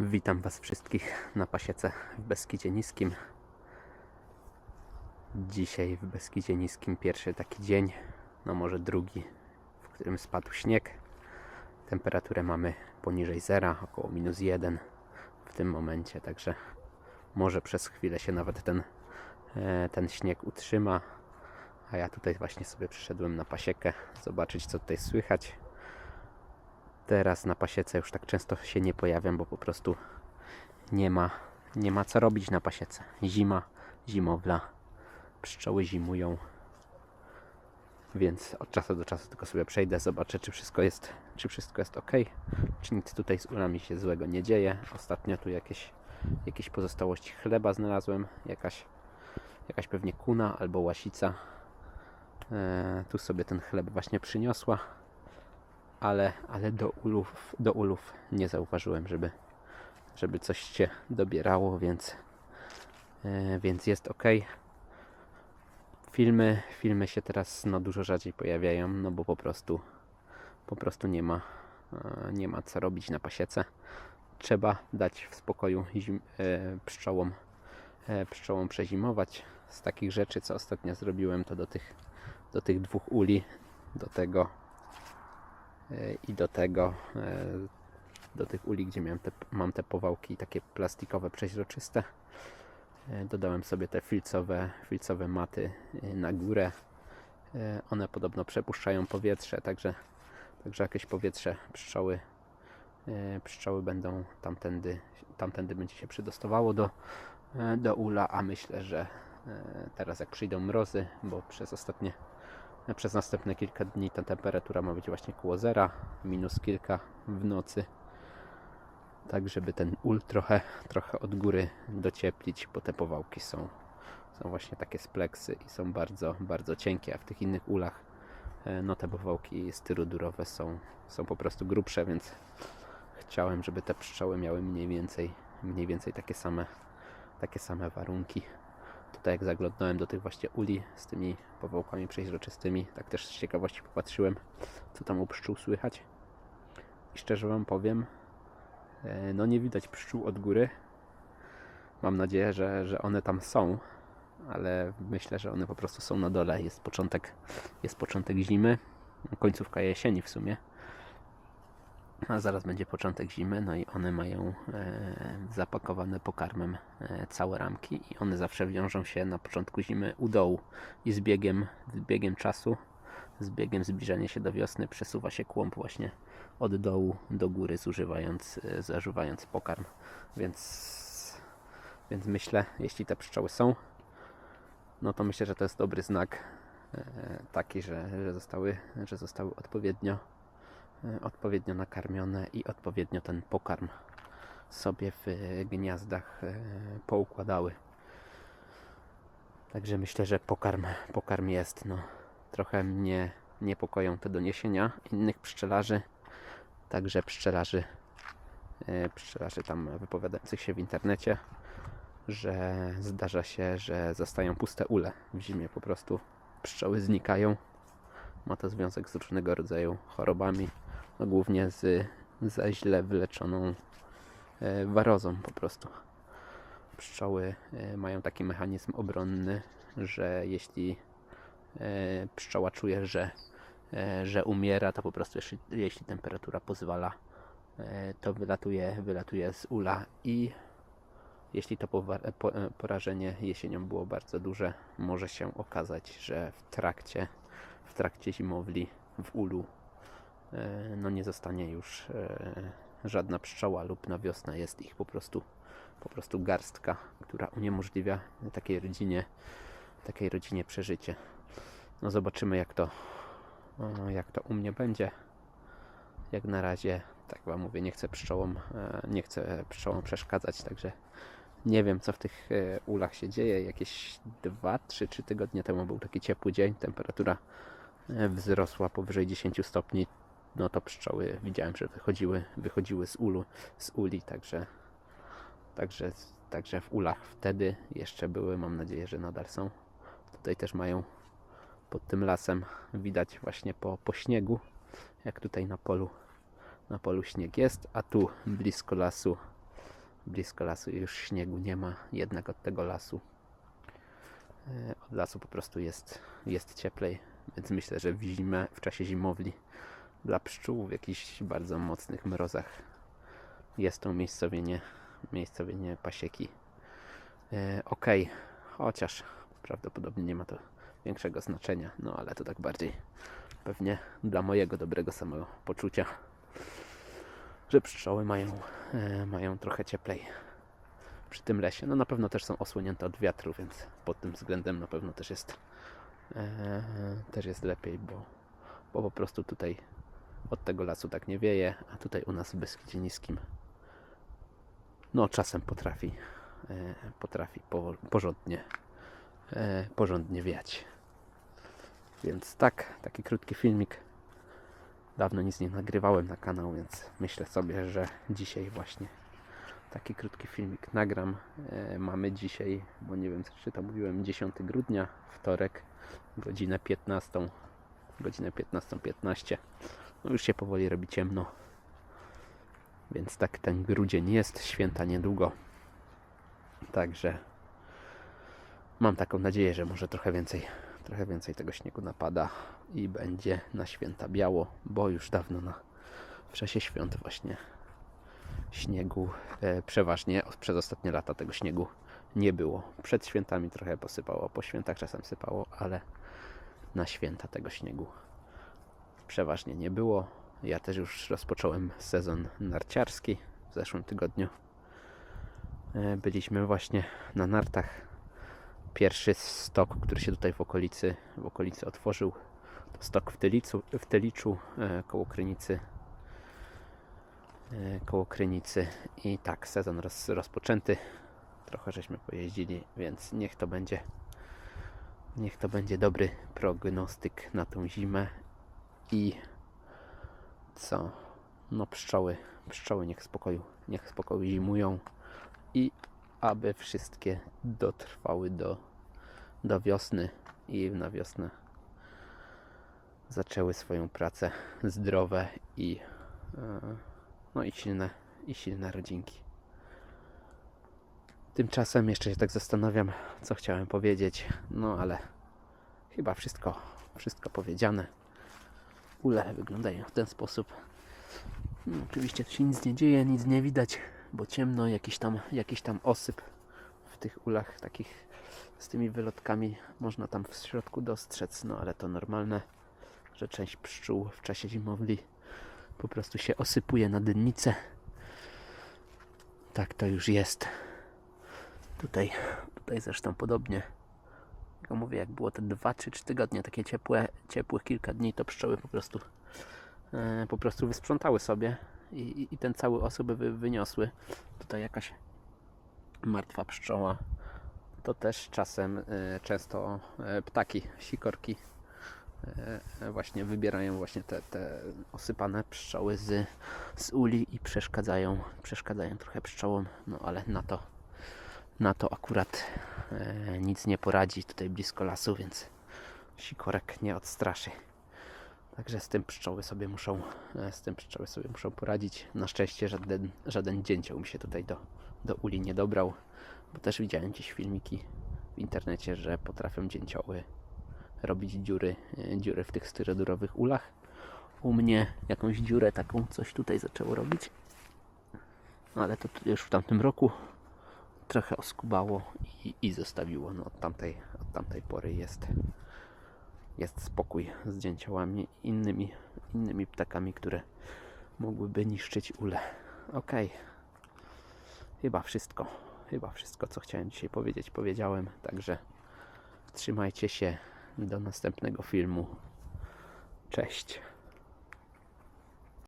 Witam Was wszystkich na pasiece w Beskidzie Niskim. Dzisiaj w Beskidzie Niskim pierwszy taki dzień, no może drugi, w którym spadł śnieg. Temperaturę mamy poniżej zera, około minus jeden w tym momencie, także może przez chwilę się nawet ten, e, ten śnieg utrzyma. A ja tutaj właśnie sobie przyszedłem na pasiekę, zobaczyć co tutaj słychać. Teraz na pasiece już tak często się nie pojawiam, bo po prostu nie ma, nie ma co robić na pasiece. Zima, zimowla, pszczoły zimują. Więc od czasu do czasu tylko sobie przejdę, zobaczę czy wszystko jest, czy wszystko jest ok, czy nic tutaj z ulami się złego nie dzieje. Ostatnio tu jakieś, jakieś pozostałości chleba znalazłem, jakaś, jakaś pewnie kuna albo łasica. E, tu sobie ten chleb właśnie przyniosła ale, ale do, ulów, do ulów nie zauważyłem, żeby, żeby coś się dobierało, więc, e, więc jest ok. Filmy, filmy się teraz no, dużo rzadziej pojawiają, no bo po prostu, po prostu nie ma, e, nie ma co robić na pasiece. Trzeba dać w spokoju zim, e, pszczołom, pszczołom przezimować. Z takich rzeczy, co ostatnio zrobiłem, to do tych, do tych dwóch uli, do tego i do tego e, do tych uli, gdzie miałem te, mam te powałki takie plastikowe, przeźroczyste e, dodałem sobie te filcowe, filcowe maty e, na górę. One podobno przepuszczają powietrze także, także jakieś powietrze pszczoły pszczoły będą tamtędy tamtędy będzie się przydostawało do, do ula, a myślę, że teraz jak przyjdą mrozy, bo przez ostatnie przez następne kilka dni ta temperatura ma być właśnie koło zera, minus kilka w nocy. Tak, żeby ten ul trochę, trochę od góry docieplić, bo te powałki są, są właśnie takie spleksy i są bardzo, bardzo cienkie, a w tych innych ulach e, no te powałki styrodurowe są, są po prostu grubsze, więc chciałem, żeby te pszczoły miały mniej więcej, mniej więcej takie same, takie same warunki. Tutaj jak zaglądnąłem do tych właśnie uli z tymi powałkami przeźroczystymi, tak też z ciekawości popatrzyłem, co tam u pszczół słychać. I szczerze Wam powiem, e, no nie widać pszczół od góry. Mam nadzieję, że, że one tam są, ale myślę, że one po prostu są na dole. Jest początek, jest początek zimy, końcówka jesieni w sumie. A zaraz będzie początek zimy, no i one mają e, zapakowane pokarmem e, całe ramki i one zawsze wiążą się na początku zimy u dołu i z biegiem, z biegiem czasu, z biegiem zbliżania się do wiosny przesuwa się kłąb właśnie od dołu do góry zużywając, e, zażywając pokarm, więc, więc myślę, jeśli te pszczoły są, no to myślę, że to jest dobry znak e, taki, że, że, zostały, że zostały odpowiednio odpowiednio nakarmione i odpowiednio ten pokarm sobie w gniazdach e, poukładały. Także myślę, że pokarm, pokarm jest. No, trochę mnie niepokoją te doniesienia innych pszczelarzy, także pszczelarzy, e, pszczelarzy tam wypowiadających się w internecie, że zdarza się, że zostają puste ule w zimie po prostu. Pszczoły znikają. Ma to związek z różnego rodzaju chorobami, no głównie z za źle wyleczoną e, warozą po prostu. Pszczoły e, mają taki mechanizm obronny, że jeśli e, pszczoła czuje, że, że umiera, to po prostu jeśli, jeśli temperatura pozwala, to wylatuje, wylatuje z ula i jeśli to porażenie jesienią było bardzo duże, może się okazać, że w trakcie, w trakcie zimowli w ulu no nie zostanie już e, żadna pszczoła lub na wiosnę jest ich po prostu, po prostu garstka, która uniemożliwia takiej rodzinie, takiej rodzinie przeżycie. No zobaczymy jak to, jak to u mnie będzie. Jak na razie, tak wam mówię, nie chcę pszczołom, e, nie chcę pszczołom przeszkadzać, także nie wiem co w tych ulach się dzieje. Jakieś 2, 3, 3 tygodnie temu był taki ciepły dzień, temperatura wzrosła powyżej 10 stopni no to pszczoły widziałem, że wychodziły, wychodziły z ulu, z uli, także, także, także w ulach wtedy jeszcze były, mam nadzieję, że nadal są. Tutaj też mają pod tym lasem widać właśnie po, po śniegu, jak tutaj na polu, na polu śnieg jest, a tu blisko lasu blisko lasu już śniegu nie ma, jednak od tego lasu e, od lasu po prostu jest, jest cieplej, więc myślę, że w zimę, w czasie zimowli dla pszczół w jakichś bardzo mocnych mrozach jest to umiejscowienie, umiejscowienie pasieki e, ok, chociaż prawdopodobnie nie ma to większego znaczenia, no ale to tak bardziej pewnie dla mojego dobrego samego poczucia, że pszczoły mają, e, mają trochę cieplej przy tym lesie. No na pewno też są osłonięte od wiatru, więc pod tym względem na pewno też jest e, też jest lepiej, bo, bo po prostu tutaj od tego lasu tak nie wieje, a tutaj u nas w Beskidzie Niskim no czasem potrafi e, potrafi po, porządnie e, porządnie wiać. Więc tak, taki krótki filmik. Dawno nic nie nagrywałem na kanał, więc myślę sobie, że dzisiaj właśnie taki krótki filmik nagram. E, mamy dzisiaj, bo nie wiem czy to mówiłem, 10 grudnia, wtorek, godzinę 15, godzinę 15.15. No już się powoli robi ciemno. Więc tak ten grudzień jest, święta niedługo. Także mam taką nadzieję, że może trochę więcej, trochę więcej tego śniegu napada i będzie na święta biało, bo już dawno na, w czasie świąt właśnie śniegu e, przeważnie przez ostatnie lata tego śniegu nie było. Przed świętami trochę posypało, po świętach czasem sypało, ale na święta tego śniegu przeważnie nie było. Ja też już rozpocząłem sezon narciarski w zeszłym tygodniu. E, Byliśmy właśnie na nartach. Pierwszy stok, który się tutaj w okolicy, w okolicy otworzył, to stok w, Tylicu, w Tyliczu e, koło Krynicy. E, Koło Krynicy. I tak, sezon roz, rozpoczęty. Trochę żeśmy pojeździli, więc niech to będzie niech to będzie dobry prognostyk na tą zimę i co? No pszczoły, pszczoły niech spokoju, niech spokoju zimują i aby wszystkie dotrwały do, do wiosny i na wiosnę zaczęły swoją pracę zdrowe i e, no i silne, i silne rodzinki. Tymczasem jeszcze się tak zastanawiam, co chciałem powiedzieć, no ale chyba wszystko, wszystko powiedziane. Ule wyglądają w ten sposób. No, oczywiście tu się nic nie dzieje, nic nie widać, bo ciemno, jakiś tam, jakiś tam osyp w tych ulach takich z tymi wylotkami można tam w środku dostrzec, no ale to normalne, że część pszczół w czasie zimowli po prostu się osypuje na dynnicę. Tak to już jest. Tutaj, tutaj zresztą podobnie. Mówię, jak było te dwa czy trzy tygodnie takie ciepłe, ciepłe kilka dni, to pszczoły po prostu e, po prostu wysprzątały sobie i, i, i ten cały osób wy, wyniosły. Tutaj jakaś martwa pszczoła. To też czasem e, często e, ptaki, sikorki właśnie wybierają właśnie te, te osypane pszczoły z, z uli i przeszkadzają, przeszkadzają trochę pszczołom, no ale na to na to akurat nic nie poradzi tutaj blisko lasu, więc sikorek nie odstraszy. Także z tym pszczoły sobie muszą, e, z tym pszczoły sobie muszą poradzić. Na szczęście żaden, żaden dzięcioł mi się tutaj do, do uli nie dobrał, bo też widziałem gdzieś filmiki w internecie, że potrafią dzięcioły robić dziury, e, dziury w tych styrodurowych ulach. U mnie jakąś dziurę taką coś tutaj zaczęło robić. Ale to już w tamtym roku trochę oskubało i, i zostawiło. No, od, tamtej, od tamtej pory jest, jest spokój z dzięciołami i innymi, innymi ptakami, które mogłyby niszczyć ule. Okej. Chyba wszystko. Chyba wszystko, co chciałem dzisiaj powiedzieć, powiedziałem. Także trzymajcie się do następnego filmu. Cześć.